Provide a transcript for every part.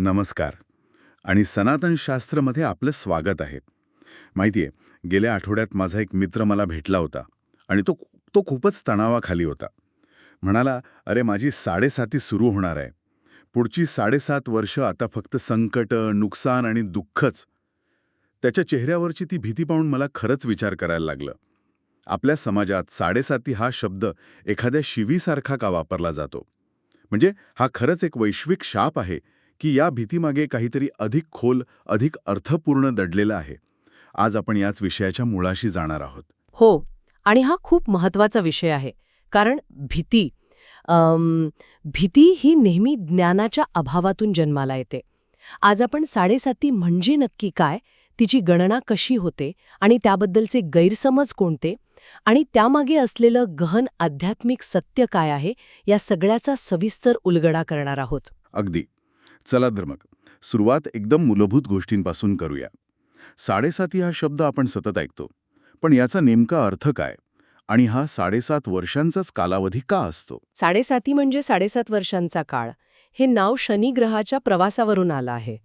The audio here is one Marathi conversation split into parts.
नमस्कार. आणि सनातन शास्त्रमध्ये आपलं स्वागत आहे. माहिती आहे गेल्या आठवड्यात माझा एक मित्र मला भेटला होता आणि तो तो खूपच तणावाखाली होता. म्हणाला अरे माझी साडेसाती सुरू होणार आहे. पुढची साडेसात वर्ष आता फक्त संकट नुकसान आणि दुःखच. त्याच्या चेहऱ्यावरची ती भीती पाहून मला खरंच विचार करायला लागलं. आपल्या समाजात साडेसाती हा शब्द एखाद्या शिवीसारखा का वापरला जातो? म्हणजे हा खरंच एक वैश्विक शाप आहे की या भीतीमागे काहीतरी अधिक खोल अधिक अर्थपूर्ण दडलेलं आहे. आज आपण याच विषयाच्या मुळाशी जाणार आहोत. हो आणि हा खूप महत्त्वाचा विषय आहे. कारण भीती भीती ही नेहमी ज्ञानाच्या अभावातून जन्माला येते. आज आपण साडेसाती म्हणजे नक्की काय तिची गणना कशी होते आणि त्याबद्दलचे गैरसमज कोणते आणि त्यामागे असलेलं गहन आध्यात्मिक सत्य काय आहे या सगळ्याचा सविस्तर उलगडा करणार आहोत. अगदी. चला तर मग. सुरुवात एकदम मूलभूत गोष्टींपासून करूया. साडेसाती हा शब्द आपण सतत ऐकतो. पण याचा नेमका अर्थ काय? आणि हा साडेसात वर्षांचाच कालावधी का असतो? साडेसाती म्हणजे साडेसात वर्षांचा काळ. हे नाव शनिग्रहाच्या प्रवासावरून आलं आहे.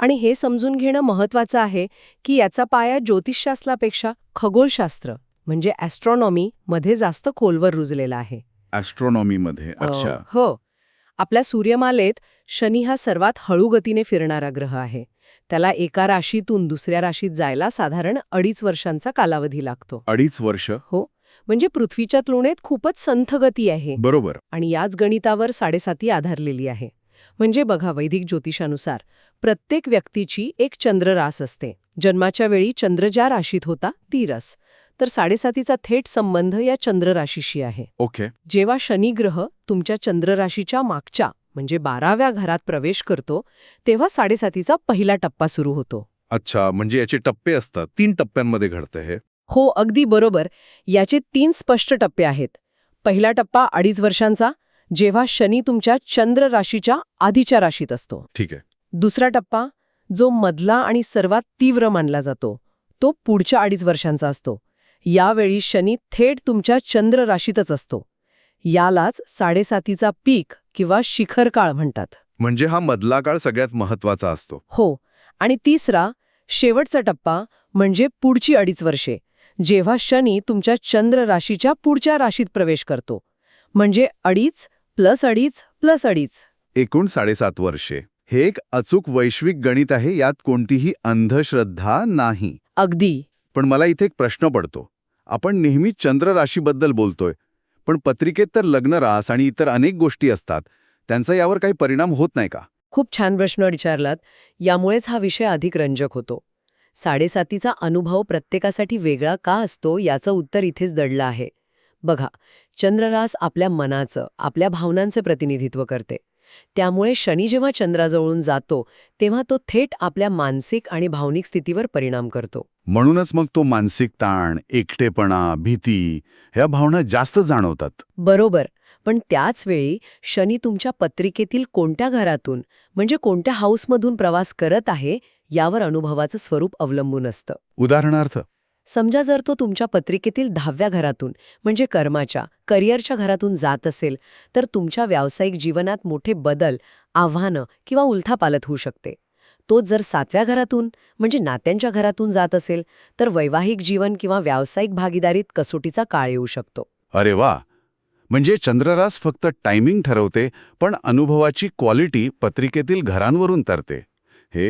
आणि हे समजून घेणं महत्वाचं आहे की याचा पाया ज्योतिषशास्त्रापेक्षा खगोलशास्त्र म्हणजे ॲस्ट्रॉनॉमी मध्ये जास्त खोलवर रुजलेला आहे. ॲस्ट्रॉनॉमीमध्ये अच्छा. हो. आपल्या सूर्यमालेत शनी हा सर्वात हळू गतीने फिरणारा ग्रह आहे. त्याला एका राशीतून दुसऱ्या राशीत जायला साधारण अडीच वर्षांचा कालावधी लागतो. अडीच वर्ष? म्हणजे पृथ्वीच्या तुलनेत खूपच संथ गती आहे. बरोबर. आणि याच गणितावर साडेसाती आधारलेली आहे. म्हणजे बघा वैदिक ज्योतिषानुसार प्रत्येक व्यक्तीची एक चंद्ररास असते. जन्माच्या वेळी चंद्र ज्या राशीत होता ती रस. तर साडेसातीचा थेट संबंध या चंद्रराशीशी आहे. ओके. जेव्हा शनिग्रह तुमच्या चंद्रराशीच्या मागच्या म्हणजे बाराव्या घरात प्रवेश करतो तेव्हा साडेसातीचा पहिला टप्पा सुरू होतो. अच्छा म्हणजे याचे टप्पे असतात. तीन टप्प्यांमध्ये घडतं हे. हो अगदी बरोबर. याचे तीन स्पष्ट टप्पे आहेत. पहिला टप्पा अडीच वर्षांचा जेव्हा शनी तुमच्या चंद्र राशीच्या आधीच्या राशीत असतो. ठीक आहे. दुसरा टप्पा जो मधला आणि सर्वात तीव्र मानला जातो तो पुढच्या अडीच वर्षांचा असतो. यावेळी शनी थेट तुमच्या चंद्र राशीतच असतो. यालाच साडेसातीचा पीक किंवा शिखर काळ म्हणतात. म्हणजे हा मधला काळ सगळ्यात महत्त्वाचा असतो. हो आणि तिसरा शेवटचा टप्पा म्हणजे पुढची अडीच वर्षे जेव्हा शनी तुमच्या चंद्र राशीच्या पुढच्या राशीत प्रवेश करतो. म्हणजे अडीच प्लस अडीच प्लस अडीच. एकूण साडेसात वर्षे. हे एक अचूक वैश्विक गणित आहे यात कोणतीही अंधश्रद्धा नाही. अगदी. पण मला इथे एक प्रश्न पडतो. आपण नेहमी चंद्र राशीबद्दल बोलतोय पण पत्रिकेत तर लग्न रास आणि इतर अनेक गोष्टी असतात त्यांचा यावर काही परिणाम होत नाही का? खूप छान प्रश्न विचारलात. यामुळेच हा विषय अधिक रंजक होतो. साडेसातीचा अनुभव प्रत्येकासाठी वेगळा का असतो याचं उत्तर इथेच दडलं आहे. बघा चंद्ररास आपल्या मनाचं आपल्या भावनांचं प्रतिनिधित्व करते. त्यामुळे शनी जेव्हा चंद्राजवळून जातो तेव्हा तो थेट आपल्या मानसिक आणि भावनिक स्थितीवर परिणाम करतो. म्हणूनच मग तो मानसिक ताण एकटेपणा भीती ह्या भावना जास्त जाणवतात. बरोबर. पण त्याच वेळी शनी तुमच्या पत्रिकेतील कोणत्या घरातून म्हणजे कोणत्या हाऊसमधून प्रवास करत आहे यावर अनुभवाचं स्वरूप अवलंबून असतं. उदाहरणार्थ समजा जर तो तुमच्या पत्रिकेतील दहाव्या घरातून म्हणजे कर्माच्या करिअरच्या घरातून जात असेल तर तुमच्या व्यावसायिक जीवनात मोठे बदल आव्हानं किंवा उलथापालत होऊ शकते. तोच जर सातव्या घरातून म्हणजे नात्यांच्या घरातून जात असेल तर वैवाहिक जीवन किंवा व्यावसायिक भागीदारीत कसोटीचा काळ येऊ शकतो. अरे वा! म्हणजे चंद्ररास फक्त टायमिंग ठरवते पण अनुभवाची क्वालिटी पत्रिकेतील घरांवरून तरते. हे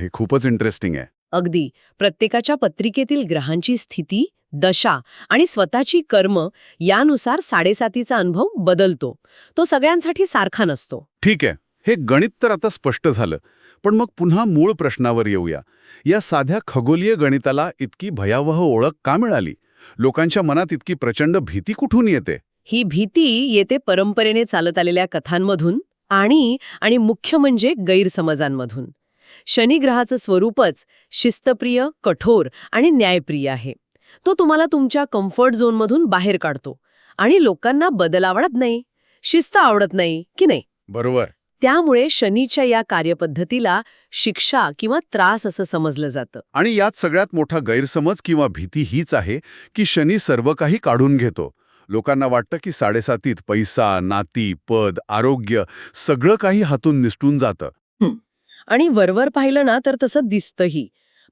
हे खूपच इंटरेस्टिंग आहे. अगदी. प्रत्येकाच्या पत्रिकेतील ग्रहांची स्थिती दशा आणि स्वतःची कर्म यानुसार साडेसातीचा अनुभव बदलतो. तो सगळ्यांसाठी सारखा नसतो. ठीक आहे. हे गणित तर आता स्पष्ट झालं. पण मग पुन्हा मूळ प्रश्नावर येऊया. या साध्या खगोलीय गणिताला इतकी भयावह ओळख का मिळाली? लोकांच्या मनात इतकी प्रचंड भीती कुठून येते? ही भीती येते परंपरेने चालत आलेल्या कथांमधून आणि आणि मुख्य म्हणजे गैरसमजांमधून. शनिग्रहाचं स्वरूपच शिस्तप्रिय कठोर आणि न्यायप्रिय आहे. तो तुम्हाला तुमच्या कम्फर्ट झोनमधून बाहेर काढतो आणि लोकांना बदल आवडत नाही शिस्त आवडत नाही की नाही? बरोबर. त्यामुळे शनीच्या या कार्यपद्धतीला शिक्षा किंवा त्रास असं समजलं जातं. आणि यात सगळ्यात मोठा गैरसमज किंवा भीती हीच आहे की शनी सर्व काही काढून घेतो. लोकांना वाटतं की साडेसातीत पैसा नाती पद आरोग्य सगळं काही हातून निसटून जातं. आणि वरवर पाहिलं ना तर तसं दिसतंही.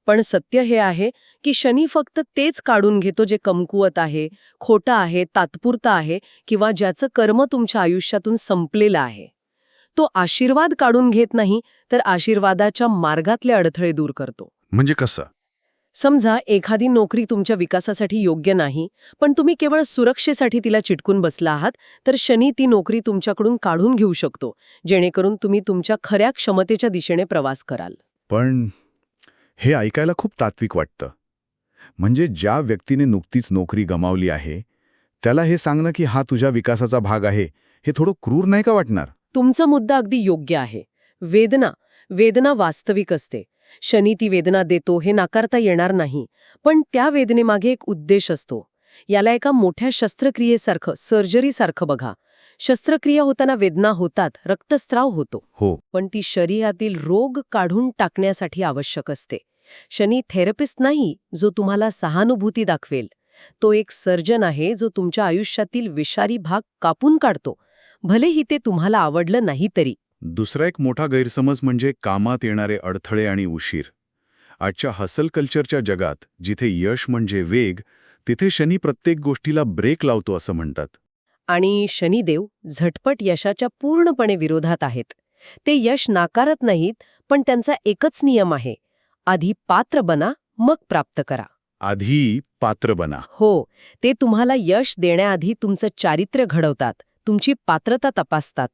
पण सत्य हे आहे की शनी फक्त तेच काढून घेतो जे कमकुवत आहे खोटं आहे तात्पुरतं आहे किंवा ज्याचं कर्म तुमच्या आयुष्यातून संपलेलं आहे. तो आशीर्वाद काढून घेत नाही तर आशीर्वादाच्या मार्गातले अडथळे दूर करतो. म्हणजे कसं? समजा एखादी नोकरी तुमच्या विकासासाठी योग्य नाही पण तुम्ही केवळ सुरक्षेसाठी तिला चिटकून बसला आहात तर शनी ती नोकरी तुमच्याकडून काढून घेऊ शकतो जेणेकरून तुम्ही तुमच्या खऱ्या क्षमतेच्या दिशेने प्रवास कराल. पण हे ऐकायला खूप तात्विक वाटतं. म्हणजे ज्या व्यक्तीने नुकतीच नोकरी गमावली आहे त्याला हे सांगणं की हा तुझ्या विकासाचा भाग आहे हे थोडं क्रूर नाही का वाटणार? तुमचा मुद्दा अगदी योग्य आहे. वेदना वेदना वास्तविक असते. शनी ती वेदना देतो हे नाकारता येणार नाही. पण त्या वेदनेमागे एक उद्देश असतो. याला एका मोठ्या शस्त्रक्रियेसारखं सर्जरीसारखं बघा. शस्त्रक्रिया होताना वेदना होतात रक्तस्राव होतो. हो. पण ती शरीरातील रोग काढून टाकण्यासाठी आवश्यक असते. शनी थेरपिस्ट नाही जो तुम्हाला सहानुभूती दाखवेल. तो एक सर्जन आहे जो तुमच्या आयुष्यातील विषारी भाग कापून काढतो. भलेही ते तुम्हाला आवडलं नाही तरी दुसरा एक मोठा गैरसमज म्हणजे कामात येणारे अडथळे आणि उशीर. आजच्या हसल कल्चरच्या जगात जिथे यश म्हणजे वेग तिथे शनी प्रत्येक गोष्टीला ब्रेक लावतो असं म्हणतात. आणि शनिदेव झटपट यशाच्या पूर्णपणे विरोधात आहेत. ते यश नाकारत नाहीत पण त्यांचा एकच नियम आहे. आधी पात्र बना मग प्राप्त करा. आधी पात्र बना. हो ते तुम्हाला यश देण्याआधी तुमचं चारित्र्य घडवतात तुमची पात्रता तपासतात.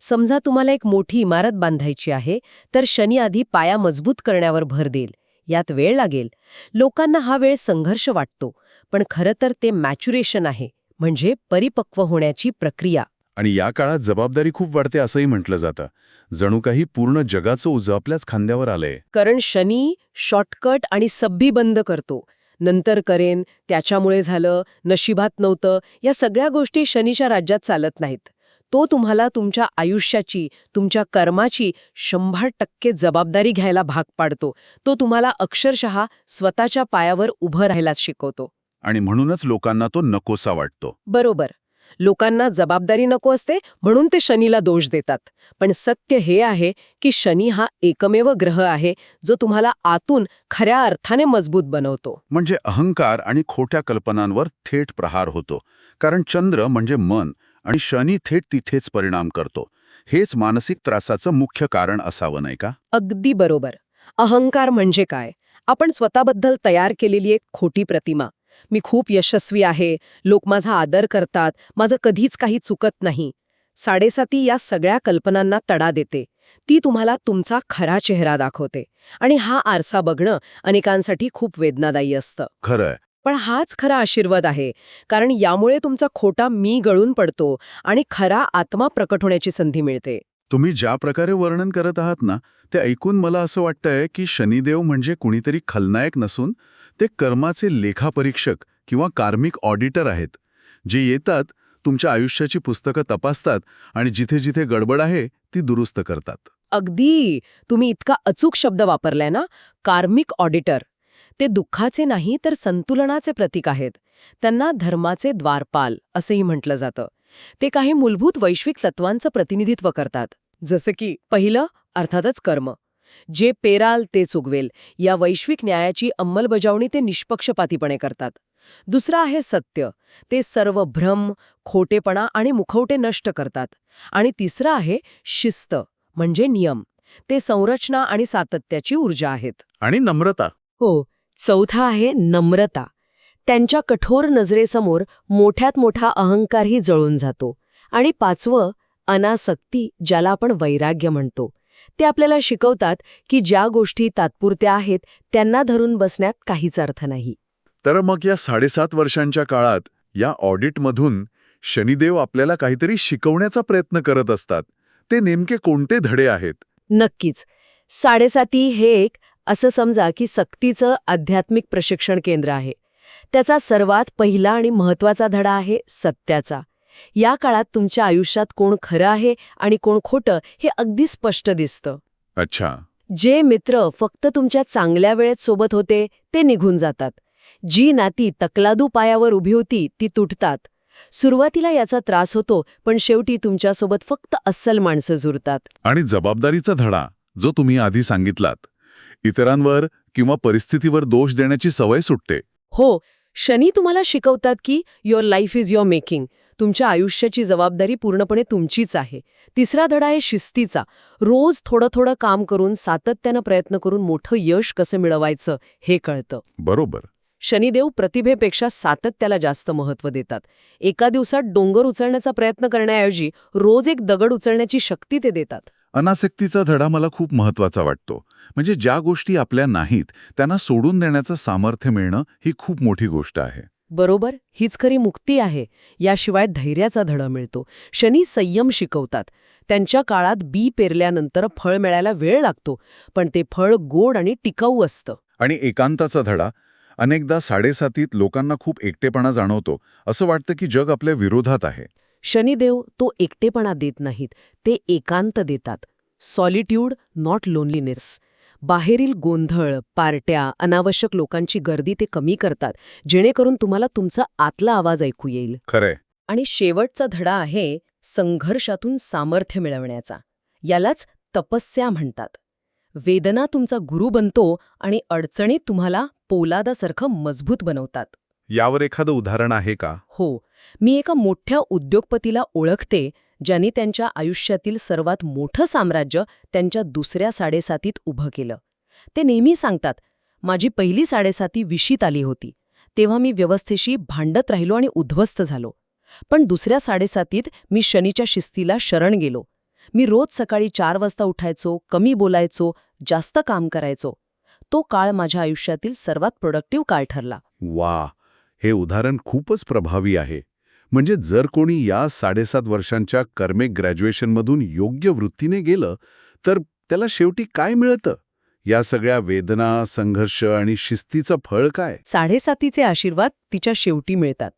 समजा तुम्हाला एक मोठी इमारत बांधायची आहे तर शनी आधी पाया मजबूत करण्यावर भर देईल. यात वेळ लागेल. लोकांना हा वेळ संघर्ष वाटतो पण खरं तर ते मॅच्युरेशन आहे म्हणजे परिपक्व होण्याची प्रक्रिया. आणि या काळात जबाबदारी खूप वाढते असंही म्हटलं जातं. जणू काही पूर्ण जगाचं उज आपल्याच खांद्यावर आलंय. कारण शनी शॉर्टकट आणि सब्बी बंद करतो. नंतर करेन त्याच्यामुळे झालं नशिबात नव्हतं या सगळ्या गोष्टी शनीच्या राज्यात चालत नाहीत. तो तुम्हाला तुमच्या आयुष्याची तुमच्या कर्माची शंभर टक्के जबाबदारी घ्यायला भाग पाडतो. तो तुम्हाला अक्षरशः स्वतःच्या पायावर उभं राहायला शिकवतो. आणि म्हणूनच लोकांना तो नकोसा वाटतो. बरोबर. लोकांना जबाबदारी नको असते म्हणून ते शनीला दोष देतात. पण सत्य हे आहे की शनी हा एकमेव ग्रह आहे जो तुम्हाला आतून खऱ्या अर्थाने मजबूत बनवतो. म्हणजे अहंकार आणि खोट्या कल्पनांवर थेट प्रहार होतो. कारण चंद्र म्हणजे मन आणि शनी थेट तिथेच परिणाम करतो. हेच मानसिक त्रासाचं मुख्य कारण असावं नाही का? अगदी बरोबर. अहंकार म्हणजे काय? आपण स्वतःबद्दल तयार केलेली एक खोटी प्रतिमा. मी खूप यशस्वी आहे लोक माझा आदर करतात माझं कधीच काही चुकत नाही. साडेसाती या सगळ्या कल्पनांना तडा देते. ती तुम्हाला तुमचा खरा चेहरा दाखवते. आणि हा आरसा बघणं अनेकांसाठी खूप वेदनादायी असतं. खरंय. पण हाच खरा आशीर्वाद आहे. कारण यामुळे तुमचा खोटा मी गळून पडतो आणि खरा आत्मा प्रकट होण्याची संधी मिळते. तुम्ही ज्या प्रकारे वर्णन करत आहात ना ते ऐकून मला असं वाटतंय की शनिदेव म्हणजे कुणीतरी खलनायक नसून ते कर्माचे लेखापरीक्षक किंवा कार्मिक ऑडिटर आहेत. जे येतात तुमच्या आयुष्याची पुस्तकं तपासतात आणि जिथे जिथे गडबड आहे ती दुरुस्त करतात. अगदी! तुम्ही इतका अचूक शब्द वापरलाय ना? कार्मिक ऑडिटर. ते दुःखाचे नाही तर संतुलनाचे प्रतीक आहेत. त्यांना धर्माचे द्वारपाल असंही म्हटलं जातं. ते काही मूलभूत वैश्विक तत्वांचं प्रतिनिधित्व करतात. जसं की पहिलं अर्थातच कर्म. जे पेराल ते चुगवेल. या वैश्विक न्यायाची अंमलबजावणी ते निष्पक्षपातीपणे करतात. दुसरं आहे सत्य. ते सर्व भ्रम खोटेपणा आणि मुखवटे नष्ट करतात. आणि तिसरं आहे शिस्त म्हणजे नियम. ते संरचना आणि सातत्याची ऊर्जा आहेत. आणि नम्रता. हो. चौथा आहे नम्रता. त्यांच्या कठोर नजरेसमोर मोठ्यात मोठा अहंकारही जळून जातो. आणि पाचवं अनासक्ती ज्याला आपण वैराग्य म्हणतो. ते आपल्याला शिकवतात की ज्या गोष्टी तात्पुरत्या आहेत त्यांना धरून बसण्यात काहीच अर्थ नाही. तर मग या साडेसात वर्षांच्या काळात या ऑडिटमधून शनिदेव आपल्याला काहीतरी शिकवण्याचा प्रयत्न करत असतात. ते नेमके कोणते धडे आहेत? नक्कीच. साडेसाती हे एक असं समजा की सक्तीचं आध्यात्मिक प्रशिक्षण केंद्र आहे. त्याचा सर्वात पहिला आणि महत्त्वाचा धडा आहे सत्याचा. या काळात तुमच्या आयुष्यात कोण खरं आहे आणि कोण खोटं हे अगदी स्पष्ट दिसतं. अच्छा. जे मित्र फक्त तुमच्या चांगल्या वेळेत सोबत होते ते निघून जातात. जी नाती तकलादू पायावर उभी होती ती तुटतात. सुरुवातीला याचा त्रास होतो पण शेवटी तुमच्यासोबत फक्त अस्सल माणसं जुरतात आणि जबाबदारीचा धडा जो तुम्ही आधी सांगितलात. इतरांवर किंवा परिस्थितीवर दोष देण्याची सवय सुटते. हो शनी तुम्हाला शिकवतात की your life is your making तुमच्या आयुष्याची जबाबदारी पूर्णपणे तुमचीच आहे. तिसरा धडा आहे शिस्तीचा. रोज थोडं थोडं काम करून सातत्यानं प्रयत्न करून मोठं यश कसं मिळवायचं हे कळतं. बरोबर. शनिदेव प्रतिभेपेक्षा सातत्याला जास्त महत्त्व देतात. एका दिवसात डोंगर उचलण्याचा प्रयत्न करण्याऐवजी रोज एक दगड उचलण्याची शक्ती ते देतात. अनासक्तीचा धडा मला खूप महत्त्वाचा वाटतो. म्हणजे ज्या गोष्टी आपल्या नाहीत त्यांना सोडून देण्याचं सामर्थ्य मिळणं ही खूप मोठी गोष्ट आहे. बरोबर हीच खरी मुक्ती आहे. याशिवाय धैर्याचा धडा मिळतो. शनी संयम शिकवतात. त्यांच्या काळात बी पेरल्यानंतर फळ मिळायला वेळ लागतो पण ते फळ गोड आणि टिकाऊ असतं. आणि एकांताचा धडा अनेकदा साडेसातीत लोकांना खूप एकटेपणा जाणवतो असं वाटतं की जग आपल्या विरोधात आहे. शनिदेव तो एकटेपणा देत नाहीत ते एकांत देतात. Solitude not loneliness. बाहेरील गोंधळ पार्ट्या अनावश्यक लोकांची गर्दी ते कमी करतात जेणेकरून तुम्हाला तुमचा आतला आवाज ऐकू येईल. खरंय. आणि शेवटचा धडा आहे संघर्षातून सामर्थ्य मिळवण्याचा. यालाच तपस्या म्हणतात. वेदना तुमचा गुरु बनतो आणि अडचणीत तुम्हाला पोलादासारखं मजबूत बनवतात. यावर एखादं उदाहरण आहे का? हो मी एका मोठ्या उद्योगपतीला ओळखते ज्यांनी त्यांच्या आयुष्यातील सर्वात मोठं साम्राज्य त्यांच्या दुसऱ्या साडेसातीत उभं केलं. ते नेहमी सांगतात माझी पहिली साडेसाती विशीत आली होती. तेव्हा मी व्यवस्थेशी भांडत राहिलो आणि उद्ध्वस्त झालो. पण दुसऱ्या साडेसातीत मी शनीच्या शिस्तीला शरण गेलो. मी रोज सकाळी चार वाजता उठायचो कमी बोलायचो जास्त काम करायचो. तो काळ माझ्या आयुष्यातील सर्वात प्रोडक्टिव्ह काळ ठरला. वा हे उदाहरण खूपच प्रभावी आहे. म्हणजे जर कोणी या साडेसात वर्षांच्या कर्मे ग्रॅज्युएशनमधून योग्य वृत्तीने गेलं तर त्याला शेवटी काय मिळतं? या सगळ्या वेदना संघर्ष आणि शिस्तीचं फळ काय? साडेसातीचे आशीर्वाद तिच्या शेवटी मिळतात.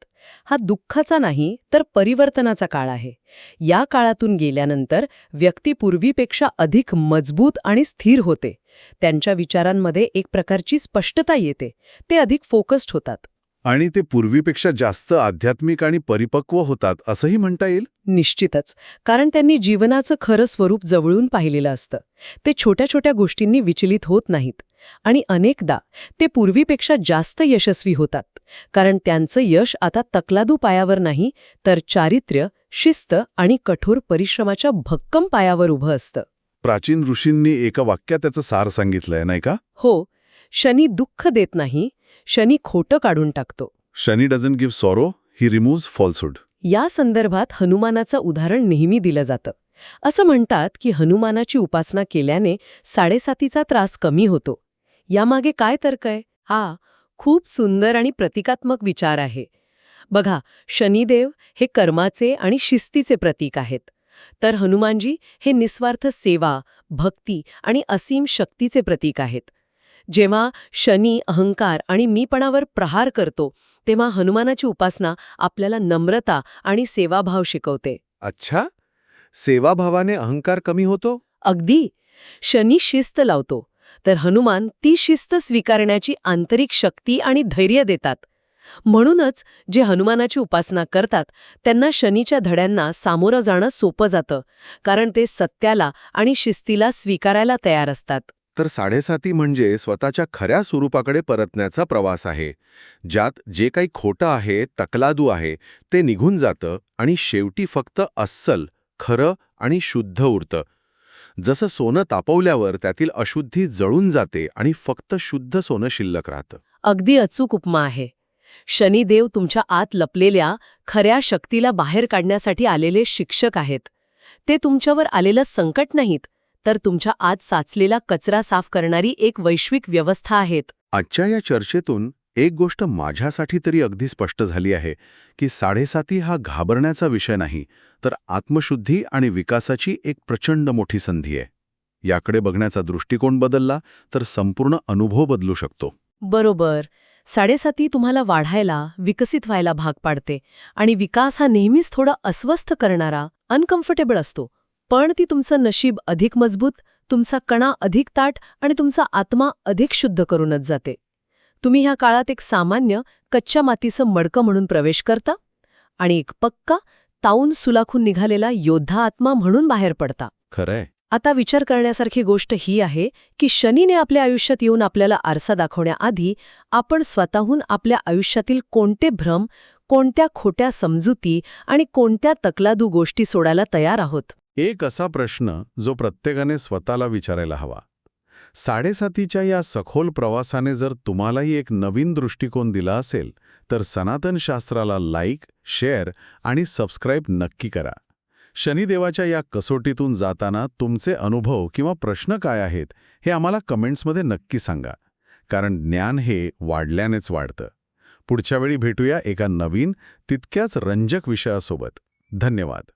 हा दुःखाचा नाही तर परिवर्तनाचा काळ आहे. या काळातून गेल्यानंतर व्यक्ती पूर्वीपेक्षा अधिक मजबूत आणि स्थिर होते. त्यांच्या विचारांमध्ये एक प्रकारची स्पष्टता येते. ते अधिक फोकस्ड होतात. आणि ते पूर्वीपेक्षा जास्त आध्यात्मिक आणि परिपक्व होतात असंही म्हणता येईल? निश्चितच. कारण त्यांनी जीवनाचं खरं स्वरूप जवळून पाहिलेलं असतं. ते छोट्या छोट्या गोष्टींनी विचलित होत नाहीत. आणि अनेकदा ते पूर्वीपेक्षा जास्त यशस्वी होतात. कारण त्यांचं यश आता तकलादू पायावर नाही तर चारित्र्य शिस्त आणि कठोर परिश्रमाच्या भक्कम पायावर उभं असतं. प्राचीन ऋषींनी एका वाक्यात त्याचं सार सांगितलंय नाही का? हो. शनी दुःख देत नाही शनी खोटं काढून टाकतो. Shani doesn't give sorrow he remove falsehood या संदर्भात हनुमानाचं उदाहरण नेहमी दिलं जातं. असं म्हणतात की हनुमानाची उपासना केल्याने साडेसातीचा त्रास कमी होतो. यामागे काय तर्क आहे? हा खूप सुंदर आणि प्रतिकात्मक विचार आहे. बघा शनिदेव हे कर्माचे आणि शिस्तीचे प्रतीक आहेत. तर हनुमानजी हे निस्वार्थ सेवा भक्ती आणि असीम शक्तीचे प्रतीक आहेत. जेव्हा शनी अहंकार आणि मीपणावर प्रहार करतो तेव्हा हनुमानाची उपासना आपल्याला नम्रता आणि सेवाभाव शिकवते. अच्छा. सेवाभावाने अहंकार कमी होतो? अगदी. शनी शिस्त लावतो. तर हनुमान ती शिस्त स्वीकारण्याची आंतरिक शक्ती आणि धैर्य देतात. म्हणूनच जे हनुमानाची उपासना करतात त्यांना शनीच्या धड्यांना सामोरं जाणं सोपं जातं कारण ते सत्याला आणि शिस्तीला स्वीकारायला तयार असतात. तर साडेसाती म्हणजे स्वतःच्या खऱ्या स्वरूपाकडे परतण्याचा प्रवास आहे. ज्यात जे काही खोटं आहे तकलादू आहे ते निघून जातं आणि शेवटी फक्त अस्सल खरं आणि शुद्ध उरतं. जसं सोनं तापवल्यावर त्यातील अशुद्धी जळून जाते आणि फक्त शुद्ध सोनं शिल्लक राहतं. अगदी अचूक उपमा आहे. शनिदेव तुमच्या आत लपलेल्या खऱ्या शक्तीला बाहेर काढण्यासाठी आलेले शिक्षक आहेत. ते तुमच्यावर आलेलं संकट नाहीत. तर तुमच्या आत साचलेला कचरा साफ करणारी एक वैश्विक व्यवस्था आहेत. आजच्या या चर्चेतून एक गोष्ट माझ्यासाठी तरी अगदी स्पष्ट झाली आहे की साडेसाती हा घाबरण्याचा विषय नाही तर आत्मशुद्धी आणि विकासाची एक प्रचंड मोठी संधी आहे. याकडे बघण्याचा दृष्टिकोन बदलला तर संपूर्ण अनुभव बदलू शकतो. बरोबर. साडेसाती तुम्हाला वाढायला विकसित व्हायला भाग पाडते आणि विकास हा नेहमीच थोडा अस्वस्थ करणारा अनकम्फर्टेबल असतो. पण ती तुमचं नशीब अधिक मजबूत तुमचा कणा अधिक ताट आणि तुमचा आत्मा अधिक शुद्ध करूनच जाते. तुम्ही ह्या काळात एक सामान्य कच्च्या मातीचं मडकं म्हणून प्रवेश करता आणि एक पक्का ताऊन सुलाखून निघालेला योद्धा आत्मा म्हणून बाहेर पडता. खरंय. आता विचार करण्यासारखी गोष्ट ही आहे की शनीने आपल्या आयुष्यात येऊन आपल्याला आरसा दाखवण्याआधी आपण स्वतःहून आपल्या आयुष्यातील कोणते भ्रम कोणत्या खोट्या समजुती आणि कोणत्या तकलादू गोष्टी सोडायला तयार आहोत. एक असा प्रश्न जो प्रत्येकाने स्वतःला विचारायला हवा? साडेसातीच्या या सखोल प्रवासाने जर तुम्हालाही एक नवीन दृष्टिकोन दिला असेल तर सनातन शास्त्राला लाईक शेअर आणि सबस्क्राईब नक्की करा. शनिदेवाच्या या कसोटीतून जाताना तुमचे अनुभव किंवा प्रश्न काय आहेत हे आम्हाला कमेंट्समध्ये नक्की सांगा कारण ज्ञान हे वाढल्यानेच वाढतं. पुढच्या वेळी भेटूया एका नवीन तितक्याच रंजक विषयासोबत. धन्यवाद.